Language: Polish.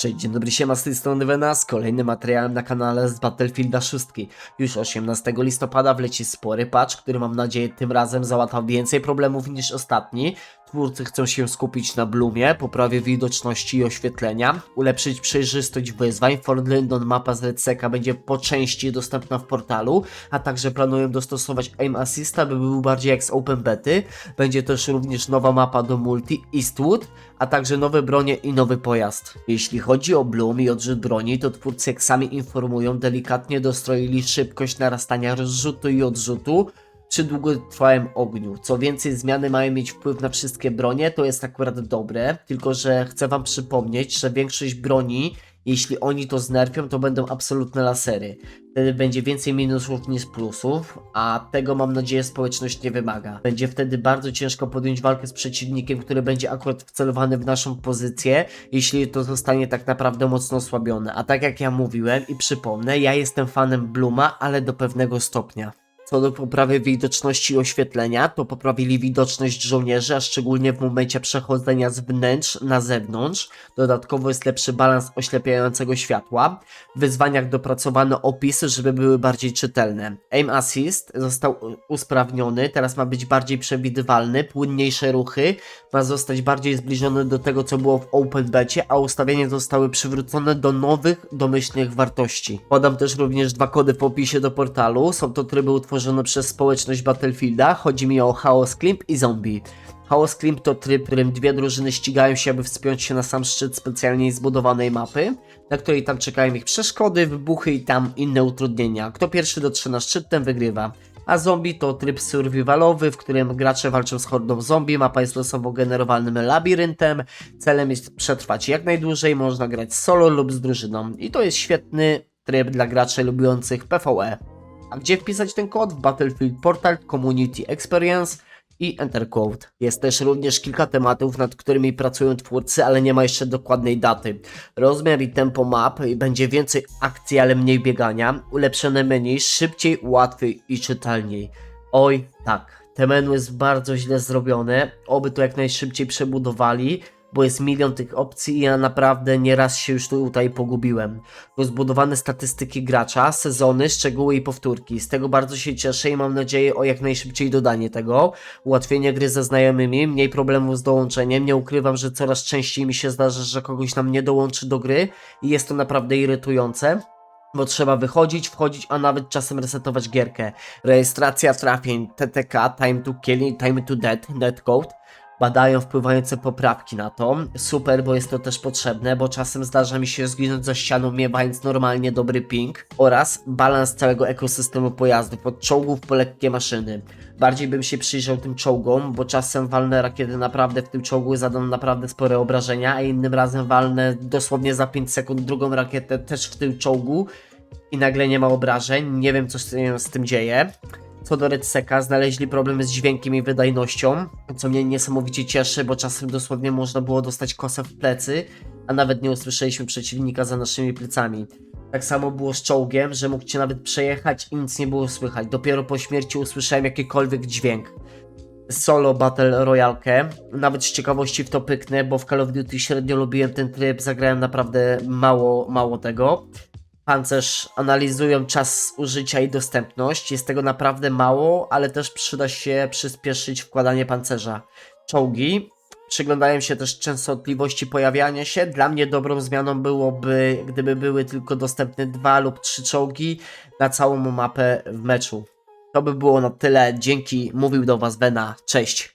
Cześć, dzień dobry, siema z tej strony Wena z kolejnym materiałem na kanale z Battlefielda 6. Już 18 listopada wleci spory patch, który mam nadzieję tym razem załata więcej problemów niż ostatni. Twórcy chcą się skupić na Bloomie, poprawie widoczności i oświetlenia, ulepszyć przejrzystość wyzwań. Fort Lyndon mapa z Redseka będzie po części dostępna w portalu, a także planują dostosować Aim Assist, aby był bardziej jak z Open Bety. Będzie też również nowa mapa do multi Eastwood, a także nowe bronie i nowy pojazd. Jeśli chodzi o Bloom i odrzut broni, to twórcy jak sami informują, delikatnie dostroili szybkość narastania rozrzutu i odrzutu przy długotrwałym ogniu. Co więcej, zmiany mają mieć wpływ na wszystkie bronie, to jest akurat dobre, tylko że chcę wam przypomnieć, że większość broni, jeśli oni to znerfią, to będą absolutne lasery. Wtedy będzie więcej minusów niż plusów, a tego mam nadzieję społeczność nie wymaga. Będzie wtedy bardzo ciężko podjąć walkę z przeciwnikiem, który będzie akurat wcelowany w naszą pozycję, jeśli to zostanie tak naprawdę mocno osłabione. A tak jak ja mówiłem i przypomnę, ja jestem fanem Bluma, ale do pewnego stopnia. Co do poprawy widoczności i oświetlenia, to poprawili widoczność żołnierzy, a szczególnie w momencie przechodzenia z wnętrz na zewnątrz. Dodatkowo jest lepszy balans oślepiającego światła. W wyzwaniach dopracowano opisy, żeby były bardziej czytelne. Aim Assist został usprawniony, teraz ma być bardziej przewidywalny, płynniejsze ruchy, ma zostać bardziej zbliżony do tego, co było w Open Becie, a ustawienia zostały przywrócone do nowych, domyślnych wartości. Podam też również dwa kody w opisie do portalu. Są to tryby utworzone przez społeczność Battlefielda. Chodzi mi o Chaos Climb i Zombie. Chaos Climb to tryb, w którym dwie drużyny ścigają się, aby wspiąć się na sam szczyt specjalnie zbudowanej mapy, na której tam czekają ich przeszkody, wybuchy i tam inne utrudnienia. Kto pierwszy dotrze na szczyt, ten wygrywa. A zombie to tryb survivalowy, w którym gracze walczą z hordą zombie, mapa jest losowo generowalnym labiryntem, celem jest przetrwać jak najdłużej, można grać solo lub z drużyną i to jest świetny tryb dla graczy lubiących PvE. A gdzie wpisać ten kod? W Battlefield Portal Community Experience i Enter Code. Jest też również kilka tematów, nad którymi pracują twórcy, ale nie ma jeszcze dokładnej daty. Rozmiar i tempo map, będzie więcej akcji, ale mniej biegania, ulepszone menu, szybciej, łatwiej i czytelniej. Oj, tak, te menu jest bardzo źle zrobione, oby to jak najszybciej przebudowali, bo jest milion tych opcji i ja naprawdę nieraz się już tutaj pogubiłem. Rozbudowane statystyki gracza, sezony, szczegóły i powtórki. Z tego bardzo się cieszę i mam nadzieję o jak najszybciej dodanie tego. Ułatwienie gry ze znajomymi, mniej problemów z dołączeniem. Nie ukrywam, że coraz częściej mi się zdarza, że kogoś nam nie dołączy do gry i jest to naprawdę irytujące. Bo trzeba wychodzić, wchodzić, a nawet czasem resetować gierkę. Rejestracja trafień, TTK, Time to Kill, Time to Death, Netcode badają wpływające poprawki na to. Super, bo jest to też potrzebne, bo czasem zdarza mi się zginąć za ścianą, miewając normalnie dobry ping. Oraz balans całego ekosystemu pojazdów, od czołgów po lekkie maszyny. Bardziej bym się przyjrzał tym czołgom, bo czasem walnę rakiety naprawdę w tym czołgu zadam naprawdę spore obrażenia, a innym razem walnę dosłownie za 5 sekund drugą rakietę też w tym czołgu i nagle nie ma obrażeń. Nie wiem, co się z tym dzieje. Co do Redseka, znaleźli problemy z dźwiękiem i wydajnością, co mnie niesamowicie cieszy, bo czasem dosłownie można było dostać kosę w plecy, a nawet nie usłyszeliśmy przeciwnika za naszymi plecami. Tak samo było z czołgiem, że mógł cię nawet przejechać i nic nie było słychać. Dopiero po śmierci usłyszałem jakikolwiek dźwięk. Solo Battle Royalkę. Nawet z ciekawości w to pyknę, bo w Call of Duty średnio lubiłem ten tryb, zagrałem naprawdę mało, mało tego. Pancerz analizują czas użycia i dostępność. Jest tego naprawdę mało, ale też przyda się przyspieszyć wkładanie pancerza. Czołgi przyglądają się też częstotliwości pojawiania się. Dla mnie dobrą zmianą byłoby, gdyby były tylko dostępne dwa lub trzy czołgi na całą mapę w meczu. To by było na tyle. Dzięki. Mówił do Was Bena. Cześć.